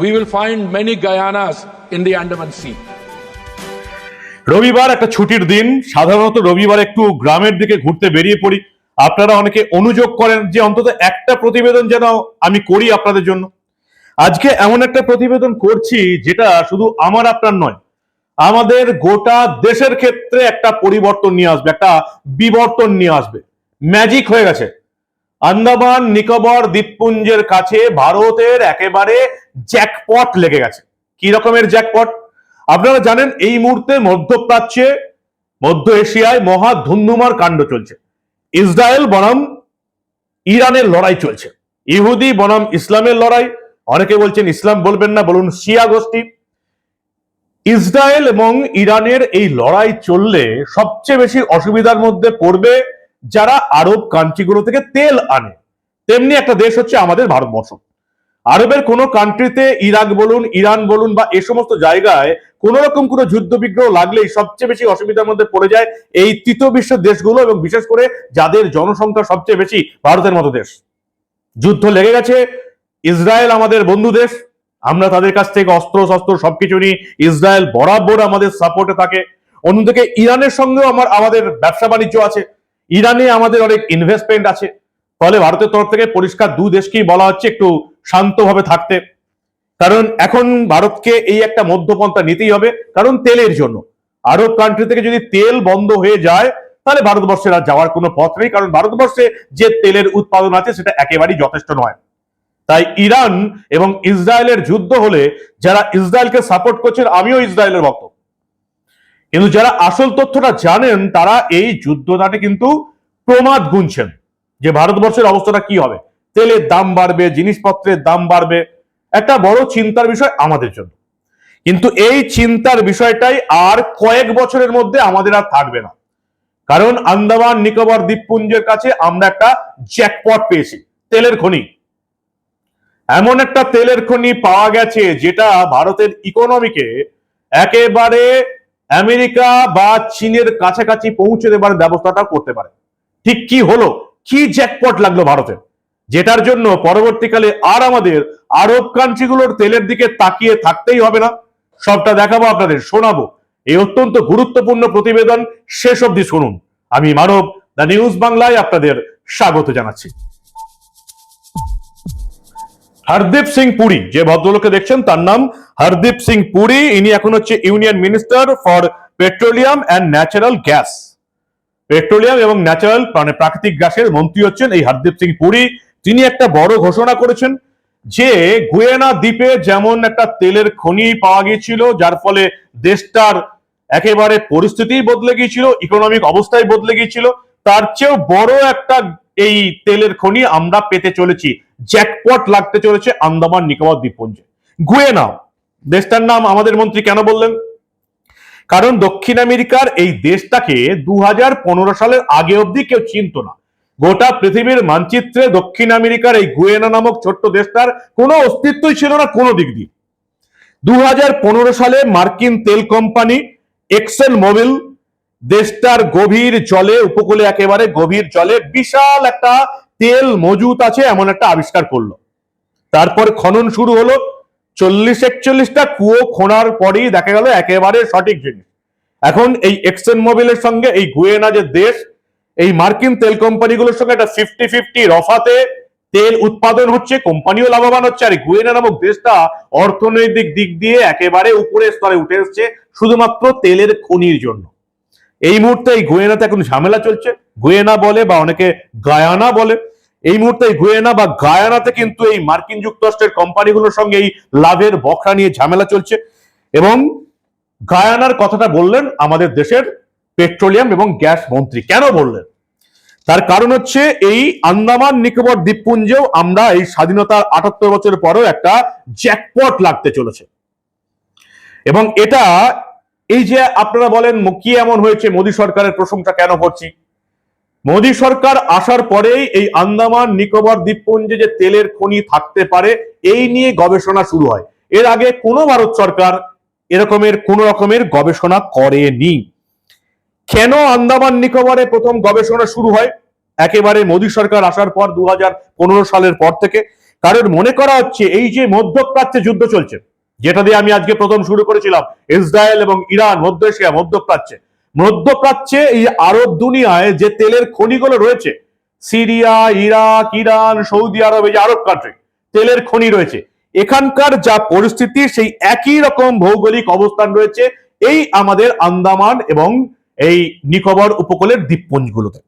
we will find many Guyanas in the Andaman Sea. রবিবার একটা ছুটির দিন। সাধারণত রবিবার একটু গ্রামের দিকে ঘুরতে বেরিয়ে পড়ি। আপনারা অনেকে অনুযোগ করেন যে অন্তত একটা প্রতিবেদন যেন আমি করি আপনাদের জন্য। আজকে এমন একটা প্রতিবেদন করছি যেটা শুধু আমার, আপনার নয়, আমাদের গোটা দেশের ক্ষেত্রে একটা পরিবর্তন নিয়ে আসবে, একটা বিবর্তন নিয়ে আসবে। ম্যাজিক হয়ে গেছে। আন্দামান, নিকোবর, দ্বীপপুঞ্জের কাছে ভারতের একেবারে জ্যাকপট লেগে গেছে। কি রকমের জ্যাকপট আপনারা জানেন, এই মুহূর্তে মধ্যপ্রাচ্যে, মধ্য এশিয়ায় মহা ধুন্ধুমার কাণ্ড চলছে। ইসরায়েল বনাম ইরানের লড়াই চলছে। ইহুদি বনাম ইসলামের লড়াই। অনেকে বলছেন, ইসলাম বলবেন না, বলুন শিয়া গোষ্ঠী। ইসরায়েল এবং ইরানের এই লড়াই চললে সবচেয়ে বেশি অসুবিধার মধ্যে পড়বে যারা আরব কান্ট্রিগুলো থেকে তেল আনে, তেমনি একটা দেশ হচ্ছে আমাদের ভারতবর্ষ। আরবের কোনো কান্ট্রিতে ইরাক বলুন, ইরান বলুন বা এ সমস্ত জায়গায় কোন রকম কোনো যুদ্ধ বিগ্রহ লাগলেই সবচেয়ে বেশি অসুবিধার মধ্যে পড়ে যায় এই তৃতীয় বিশ্বের দেশগুলো এবং বিশেষ করে যাদের জনসংখ্যা সবচেয়ে বেশি ভারতের মতো দেশ। যুদ্ধ লেগে গেছে, ইসরায়েল আমাদের বন্ধু দেশ, আমরা তাদের কাছ থেকে অস্ত্র শস্ত্র সবকিছু নিই, ইসরায়েল বরাবর আমাদের সাপোর্টে থাকে। অন্যদিকে ইরানের সঙ্গেও আমার, আমাদের ব্যবসা বাণিজ্য আছে। ইরানে আমাদের অনেক ইনভেস্টমেন্ট আছে। ফলে ভারতের তরফ থেকে পরিষ্কার দু দেশকেই বলা হচ্ছে একটু শান্তভাবে থাকতে। কারণ এখন ভারতকে এই একটা মধ্যপন্থা নিতেই হবে, কারণ তেলের জন্য। আরব কান্ট্রি থেকে যদি তেল বন্ধ হয়ে যায়, তাহলে ভারতবর্ষের আর যাওয়ার কোনো পথ নেই, কারণ ভারতবর্ষে যে তেলের উৎপাদন আছে, সেটা একেবারেই যথেষ্ট নয়। তাই ইরান এবং ইসরায়েলের যুদ্ধ হলে যারা ইসরায়েলকে সাপোর্ট করছেন, আমিও ইসরায়েলের ভক্ত। কিন্তু যারা আসল তথ্যটা জানেন, তারা এই যুদ্ধটাকে কিন্তু প্রমাদ গুনছেন যে ভারতবর্ষের অবস্থাটা কি হবে। তেলের দাম বাড়বে, জিনিসপত্রের দাম বাড়বে, একটা বড় চিন্তার বিষয় আমাদের জন্য। কিন্তু এই চিন্তার বিষয়টাই আর কয়েক বছরের মধ্যে আমাদের আর থাকবে না। কারণ আন্দামান, নিকোবর দ্বীপপুঞ্জের কাছে আমরা একটা জ্যাকপট পেয়েছি, তেলের খনি। এমন একটা তেলের খনি পাওয়া গেছে যেটা ভারতের ইকোনমিকে একেবারে আমেরিকা বা চীনের কাছাকাছি পৌঁছে দেবার ব্যবস্থাটা করতে পারে। ঠিক কি হলো? কি জ্যাকপট লাগল ভারতের? যেটার জন্য পরবর্তীকালে আর আমাদের আরব কান্ট্রিগুলোর তেলের দিকে তাকিয়ে থাকতেই হবে না। সবটা দেখাবো আপনাদের, শোনাবো। এই অত্যন্ত গুরুত্বপূর্ণ প্রতিবেদন শেষ অব্দি শুনুন। আমি মানব, দ্য নিউজ বাংলায় আপনাদের স্বাগত জানাচ্ছি। হরদীপ সিং পুরী, যে ভদ্রলোকে দেখছেন, তার নাম হরদীপ সিং পুরী, ইনি এখন হচ্ছে union minister for petroleum and natural gas. Petroleum এবং ন্যাচারাল মানে প্রাকৃতিক গ্যাসের মন্ত্রী হচ্ছেন এই হরদীপ সিং পুরী। তিনি একটা বড় ঘোষণা করেছেন যে গুয়েনা দ্বীপে যেমন একটা তেলের খনি পাওয়া গিয়েছিল, যার ফলে দেশটার একেবারে পরিস্থিতি বদলে গিয়েছিল ইকোনমিক অবস্থায় বদলে গিয়েছিল, তার চেয়েও বড় একটা এই তেলের খনি আমরা পেতে চলেছি। জ্যাকপট লাগতে চলেছে আন্দামান নিকোবর দ্বীপপুঞ্জে। গুয়েনা দেশটার নাম আমাদের মন্ত্রী কেন বললেন? কারণ দক্ষিণ আমেরিকার এই দেশটাকে দু হাজার পনেরো সালের আগে অবধি কেউ চিনত না। গোটা পৃথিবীর মানচিত্রে দক্ষিণ আমেরিকার এই গুয়েনা নামক ছোট্ট দেশটার কোনো অস্তিত্বই ছিল না কোনো দিক দিয়ে। দু হাজার পনেরো সালে মার্কিন তেল কোম্পানি এক্সেল মোবিল দেশটার গভীর জলে, উপকূলে একেবারে গভীর জলে বিশাল একটা তেল মজুত আছে এমন একটা আবিষ্কার করল। তারপর খনন শুরু হলো। চল্লিশ একচল্লিশটা কুয়ো খোঁড়ার পরেই দেখা গেল একেবারে সঠিক জিনিস। এখন এই এক্সেন মোবিলের সঙ্গে এই গুয়েনা যে দেশ, এই মার্কিন তেল কোম্পানিগুলোর সঙ্গে একটা ফিফটি ফিফটি রফাতে তেল উৎপাদন হচ্ছে, কোম্পানিও লাভবান হচ্ছে, আর গুয়েনা নামক দেশটা অর্থনৈতিক দিক দিয়ে একেবারে উপরের স্তরে উঠে এসছে, শুধুমাত্র তেলের খনির জন্য। এই মুহূর্তে এই গুয়েনাতে এখন ঝামেলা চলছে। গুয়েনা বলে বা অনেকে গায়ানা বলে। এই মুহূর্তে গুয়েনা বা গায়ানাতে কিন্তু এই মার্কিন যুক্তরাষ্ট্রের কোম্পানিগুলোর সঙ্গে এই লাভের বখরা নিয়ে ঝামেলা চলছে। এবং গায়ানার কথাটা বললেন আমাদের দেশের পেট্রোলিয়াম এবং গ্যাস মন্ত্রী। কেন বললেন? তার কারণ হচ্ছে এই আন্দামান নিকোবর দ্বীপপুঞ্জেও আমরা এই স্বাধীনতার আটাত্তর বছর পরেও একটা জ্যাকপট লাগতে চলেছে। এবং এটা, এই যে আপনারা বলেন কি এমন হয়েছে, মোদী সরকারের প্রশংসা কেন করছি? মোদী সরকার আসার পরেই এই আন্দামান, নিকোবর দ্বীপপুঞ্জে যে তেলের খনি থাকতে পারে, এই নিয়ে গবেষণা শুরু হয়। এর আগে কোনো ভারত সরকার এরকমের কোন রকমের গবেষণা করেনি। কেন আন্দামান, নিকোবরে প্রথম গবেষণা শুরু হয়? একেবারে মোদী সরকার আসার পর দু হাজার পনেরো সালের পর থেকে। কারণ মনে করা হচ্ছে, এই যে মধ্যপ্রাচ্যে যুদ্ধ চলছে, যেটা দিয়ে আমি আজকে প্রথম শুরু করেছিলাম, ইসরায়েল এবং ইরান, মধ্য এশিয়া, মধ্যপ্রাচ্যে। মধ্যপ্রাচ্যে এই আরব দুনিয়ায় যে তেলের খনিগুলো রয়েছে, Syria, Iraq, Iran, Saudi Arab, এই যে আরব কান্ট্রি তেলের খনি রয়েছে। এখানকার যা পরিস্থিতি, সেই একই রকম ভৌগোলিক অবস্থান রয়েছে এই আমাদের আন্দামান এবং এই নিকোবর উপকূলের দ্বীপপুঞ্জগুলোতে।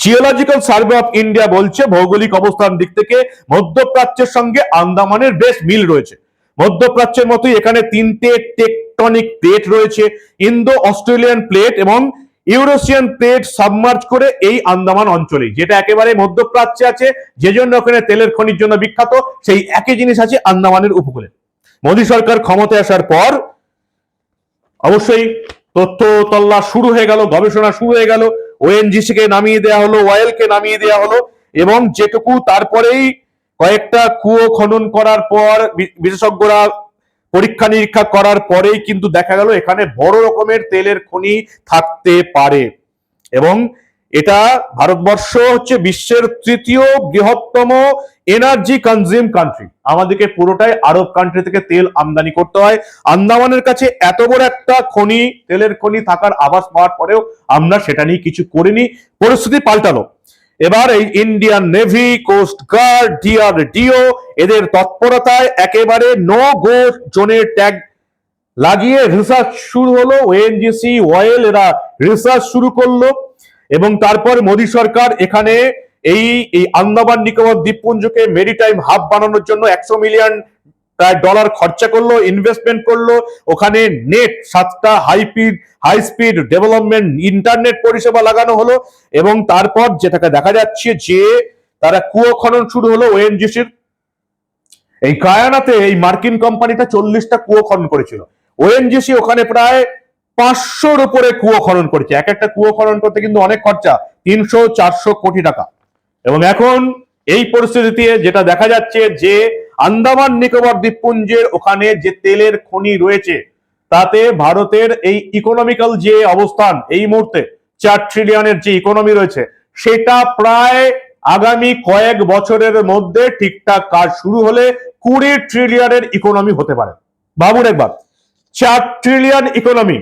জিওলজিক্যাল সার্ভে অফ ইন্ডিয়া বলছে, ভৌগোলিক অবস্থান দিক থেকে মধ্যপ্রাচ্যের সঙ্গে আন্দামানের বেশ মিল রয়েছে। মধ্যপ্রাচ্যের মতোই এখানে তিনটে টেকটনিক প্লেট রয়েছে ইন্দো অস্ট্রেলিয়ান প্লেট এবং ইউরোসিয়ান প্লেট সাবমার্জ করে এই আন্দামান অঞ্চলে, যেটা একেবারে মধ্যপ্রাচ্যে আছে যে জন্য ওখানে তেলের খনির জন্য বিখ্যাত, সেই একই জিনিস আছে আন্দামানের উপকূলে। মোদী সরকার ক্ষমতায় আসার পর অবশ্যই তথ্য তল্লা শুরু হয়ে গেল, গবেষণা শুরু হয়ে গেল ওএনজিসি কে নামিয়ে দেওয়া হলো ওয়েল কে নামিয়ে দেওয়া হলো, এবং যেটুকু তারপরেই কয়েকটা কুয়ো খনন করার পর বিশেষজ্ঞরা পরীক্ষা নিরীক্ষা করার পরেই কিন্তু দেখা গেল এখানে বড় রকমের তেলের খনি থাকতে পারে। এবং এটা ভারতবর্ষ হচ্ছে বিশ্বের তৃতীয় বৃহত্তম এনার্জি কনজিউম কান্ট্রি আমাদেরকে পুরোটাই আরব কান্ট্রি থেকে তেল আমদানি করতে হয়। আন্দামানের কাছে এত বড় একটা খনি, তেলের খনি থাকার আভাস পাওয়ার পরেও আমরা সেটা নিয়ে কিছু করিনি। পরিস্থিতি পাল্টালো। এবার এই Indian navy coast guard DRDO এদের তৎপরতায় একেবারে নো গো জোনের ট্যাগ লাগিয়ে রিসার্চ শুরু হলো। ওএনজিসি ওয়েল এরা রিসার্চ শুরু করল। এবং তারপর মোদী সরকার এখানে এই এই আন্দামান নিকোবর দ্বীপপুঞ্জকে মেরিটাইম হাব বানানোর জন্য একশো মিলিয়ন ডলার খরচা করল ইনভেস্টমেন্ট করল, ওখানে নেট সাতটা high speed high speed development internet পরিষেবা লাগানো হলো এবং তারপর যেটাকে দেখা যাচ্ছে যে তারা কুয়ো খনন শুরু হলো ওএনজিসির এই কায়ানাতে এই মার্কিন কোম্পানিটা চল্লিশটা কুয়ো খনন করেছিল। ওএনজিসি ওখানে প্রায় পাঁচশোর উপরে কুয়ো খনন করেছে। এক একটা কুয়ো খনন করতে কিন্তু অনেক খরচা, তিনশো, চারশো কোটি টাকা। এবং এখন এই পরিস্থিতিতে যেটা দেখা যাচ্ছে যে আন্দামান নিকোবর দ্বীপপুঞ্জের ওখানে যে তেলের খনি রয়েছে, তাতে ভারতের এই ইকোনমিক্যাল যে অবস্থান, এই মুহূর্তে চার ট্রিলিয়নের যে ইকোনমি রয়েছে, সেটা প্রায় আগামী কয়েক বছরের মধ্যে ঠিকঠাক কাজ শুরু হলে কুড়ি ট্রিলিয়নের ইকোনমি হতে পারে। ভাবুন একবার, চার ট্রিলিয়ন ইকোনমি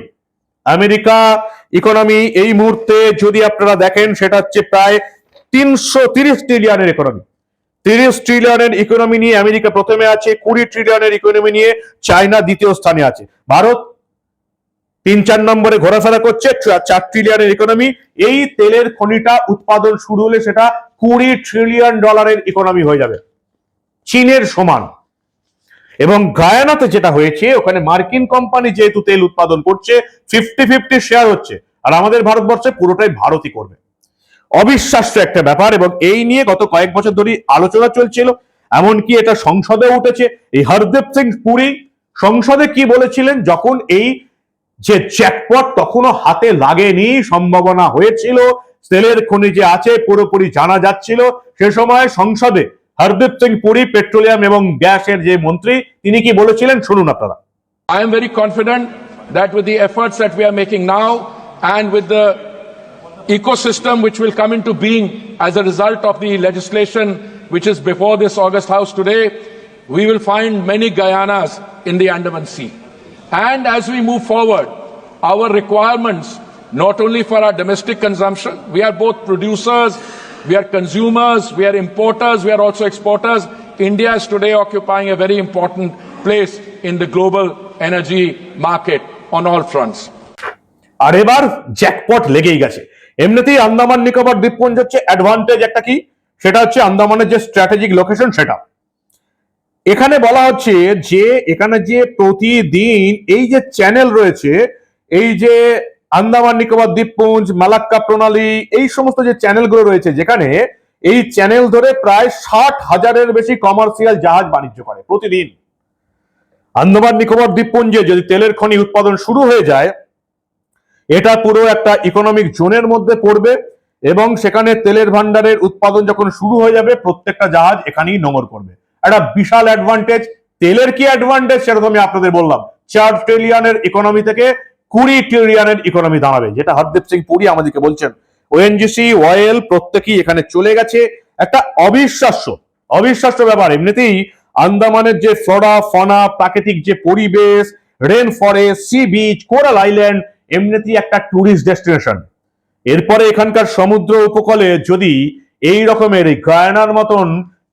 আমেরিকা ইকোনমি এই মুহূর্তে যদি আপনারা দেখেন, সেটা হচ্ছে প্রায় তিনশো তিরিশ ট্রিলিয়নের ইকোনমি তিরিশ ট্রিলিয়নের ইকোনমি নিয়ে আমেরিকা প্রথমে আছে, কুড়ি ট্রিলিয়নের ইকোনমি নিয়ে চায়না দ্বিতীয় স্থানে আছে। ভারত তিন চার নম্বরে ঘোরাফেরা করছে চার ট্রিলিয়নের ইকোনমি এই তেলের খনিটা উৎপাদন শুরু হলে সেটা কুড়ি ট্রিলিয়ন ডলারের ইকোনমি হয়ে যাবে। চীনের সমান। এবং গায়ানাতে যেটা হয়েছে, ওখানে মার্কিন কোম্পানি যেহেতু তেল উৎপাদন করছে ফিফটি ফিফটি শেয়ার হচ্ছে। আর আমাদের ভারতবর্ষে পুরোটাই ভারতই করবে। অবিশ্বাস্য একটা ব্যাপার এবং এই নিয়ে গত কয়েক বছর ধরে আলোচনা চলছিল। এমনকি এটা সংসদে উঠেছে। এই হরদীপ সিং পুরী সংসদে কি বলেছিলেন? যখন এই যে জ্যাকপট তখনও হাতে লাগেনি, সম্ভাবনা হয়েছিল তেলের খনি যে আছে, পুরোপুরি জানা যাচ্ছিল। সে সময় সংসদে হরদীপ সিং পুরী, পেট্রোলিয়াম এবং গ্যাসের যে মন্ত্রী, তিনি কি বলেছিলেন? শুনুন আপনারা। I am very confident that with the efforts that we are making now and with the ecosystem which will come into being as a result of the legislation which is before this August House today, we will find many Guyanas in the Andaman Sea. And as we move forward, our requirements, not only for our domestic consumption, we are both producers, we are consumers, we are importers, we are also exporters. India is today occupying a very important place in the global energy market on all fronts. আর এবার jackpot লেগেই গেছে এমনিতেই আন্দামান, নিকোবর দ্বীপপুঞ্জ হচ্ছে advantage একটা কি? সেটা হচ্ছে আন্দামানের যে স্ট্র্যাটেজিক লোকেশন সেটা। এখানে বলা হচ্ছে যে, এখানে যে প্রতিদিন এই যে চ্যানেল রয়েছে, এই যে আন্দামান, নিকোবর দ্বীপপুঞ্জ, মালাক্কা প্রণালী, এই সমস্ত যে চ্যানেলগুলো রয়েছে, যেখানে এই চ্যানেল ধরে প্রায় ষাট হাজারের বেশি কমার্শিয়াল জাহাজ বাণিজ্য করে প্রতিদিন। আন্দামান, নিকোবর দ্বীপপুঞ্জে যদি তেলের খনি উৎপাদন শুরু হয়ে যায় এটা পুরো একটা ইকোনমিক জোনের মধ্যে পড়বে এবং সেখানে তেলের ভান্ডারের উৎপাদন যখন শুরু হয়ে যাবে, প্রত্যেকটা জাহাজ এখানেই নোঙর করবে। একটা বিশাল অ্যাডভান্টেজ তেলের কি অ্যাডভান্টেজ সেটা তো আমি আপনাদের বললাম। চার ট্রিলিয়নের ইকোনমি থেকে কুড়ি ট্রিলিয়নের ইকোনমি দাঁড়াবে, যেটা হরদীপ সিং পুরী আমাদেরকে বলছেন। ওএনজিসি ওয়েল প্রত্যেকেই এখানে চলে গেছে। একটা অবিশ্বাস্য অবিশ্বাস্য ব্যাপার। এমনিতেই আন্দামানের যে ফ্লোরা, ফনা, প্রাকৃতিক যে পরিবেশ rain forest sea beach coral island এমনিতেই একটা ট্যুরিস্ট ডেস্টিনেশন এরপরে এখানকার সমুদ্র উপকূলে যদি এই রকমের গায়নার মতন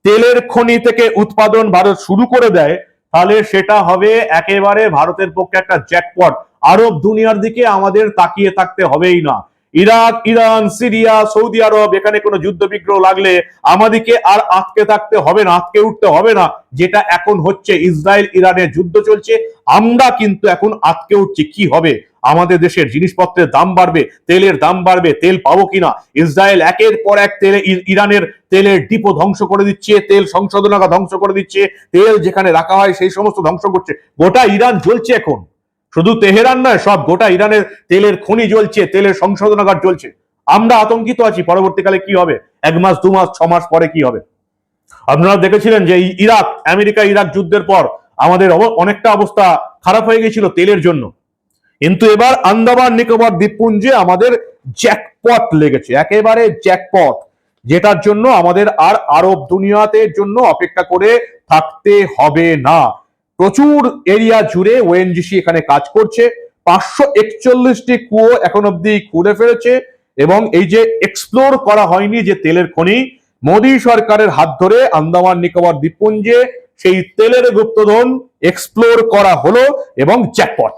তেলের খনি থেকে উৎপাদন ভারত শুরু করে দেয়, তাহলে সেটা হবে একেবারে ভারতের পক্ষে একটা জ্যাকপট আরব দুনিয়ার দিকে আমাদের তাকিয়ে থাকতে হবেই না। Iraq, Iran, Syria, Saudi Arab, এখানে কোনো যুদ্ধ বিগ্রহ লাগলে আমাদেরকে আর আটকে থাকতে হবে না, আটকে উঠতে হবে না। যেটা এখন হচ্ছে ইসরায়েল, ইরানের যুদ্ধ চলছে, আমরা কিন্তু এখন আটকে উঠছি। কি হবে? আমাদের দেশের জিনিসপত্রের দাম বাড়বে, তেলের দাম বাড়বে, তেল পাবো কিনা? ইসরায়েল একের পর এক তেলে ইরানের তেলের ডিপো ধ্বংস করে দিচ্ছে, তেল সংশোধনাগার ধ্বংস করে দিচ্ছে, তেল যেখানে রাখা হয় সেই সমস্ত ধ্বংস করছে। গোটা ইরান জ্বলছে এখন। শুধু তেহরান নয়, সব গোটা ইরানের তেলের খনি জ্বলছে, তেলের সংশোধনাগার জ্বলছে। আমরা আতঙ্কিত আছি, পরবর্তীকালে কি হবে? এক মাস, দু মাস, ছ মাস পরে কি হবে? আপনারা দেখেছিলেন যে ইরাক, আমেরিকা, ইরাক যুদ্ধের পর আমাদের অনেকটা অবস্থা খারাপ হয়ে গেছিল তেলের জন্য। কিন্তু এবার আন্দামান, নিকোবর দ্বীপপুঞ্জে আমাদের জ্যাকপট লেগেছে, একেবারে জ্যাকপট, যেটার জন্য আমাদের আর আরব দুনিয়াতে জন্য অপেক্ষা করে থাকতে হবে না। প্রচুর এরিয়া জুড়ে ওএনজিসি এখানে কাজ করছে। পাঁচশো একচল্লিশটি কুয়ো এখন অব্দি খুঁড়ে ফেলেছে এবং এই যে এক্সপ্লোর করা হয়নি যে তেলের খনি, মোদী সরকারের হাত ধরে আন্দামান, নিকোবর, দ্বীপপুঞ্জে সেই তেলের গুপ্তধন এক্সপ্লোর করা হলো এবং জ্যাকপট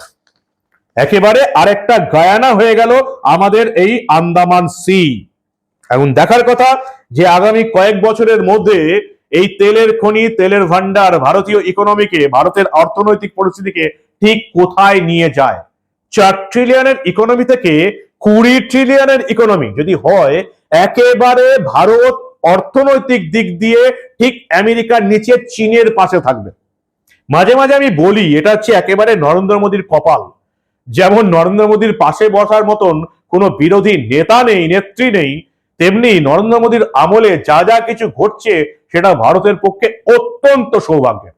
একেবারে আরেকটা গায়ানা হয়ে গেল আমাদের এই আন্দামান সি। এখন দেখার কথা যে আগামী কয়েক বছরের মধ্যে এই তেলের খনি, তেলের ভান্ডার ভারতীয় ইকোনমিকে ভারতের অর্থনৈতিক পরিস্থিতিকে ঠিক কোথায় নিয়ে যায়? চার ট্রিলিয়নের ইকোনমি থেকে কুড়ি ট্রিলিয়নের ইকোনমি যদি হয়, একেবারে ভারত অর্থনৈতিক দিক দিয়ে ঠিক আমেরিকার নিচে, চীনের পাশে থাকবে। মাঝে মাঝে আমি বলি, এটা হচ্ছে একেবারে নরেন্দ্র মোদীর কপাল। যেমন নরেন্দ্র মোদীর পাশে বসার মতন কোনো বিরোধী নেতা নেই, নেত্রী নেই, তেমনি নরেন্দ্র মোদীর আমলে যা যা কিছু ঘটছে সেটা ভারতের পক্ষে অত্যন্ত সৌভাগ্যের।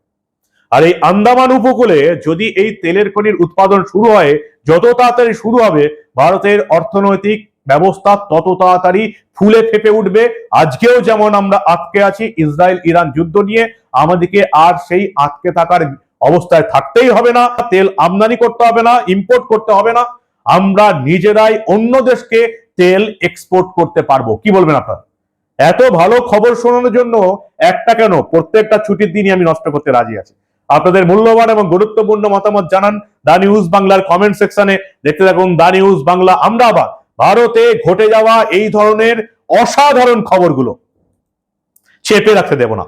আর এই আন্দামান উপকূলে যদি এই তেলের খনির উৎপাদন শুরু হয়, যত তাড়াতাড়ি শুরু হবে, ভারতের অর্থনৈতিক ব্যবস্থা তত তাড়াতাড়ি ফুলে ফেপে উঠবে। আজকেও যেমন আমরা আটকে আছি, ইসরায়েল ইরান যুদ্ধ নিয়ে, আমাদেরকে আর সেই আটকে থাকার অবস্থায় থাকতেই হবে না। তেল আমদানি করতে হবে না ইম্পোর্ট করতে হবে না। আমরা নিজেরাই অন্য দেশকে তেল এক্সপোর্ট করতে পারব। কি বলবেন আপনারা? এত ভালো খবর শোনানোর জন্য একটা কেন? প্রত্যেকটা ছুটির দিনই আমি নষ্ট করতে রাজি আছি। আপনাদের মূল্যবান এবং গুরুত্বপূর্ণ মতামত জানান দা নিউজ বাংলার কমেন্ট সেকশনে। দেখতে থাকুন দা নিউজ বাংলা, আমরা আবার ভারতে ঘটে যাওয়া এই ধরনের অসাধারণ খবরগুলো। চেপে রাখতে দেব না।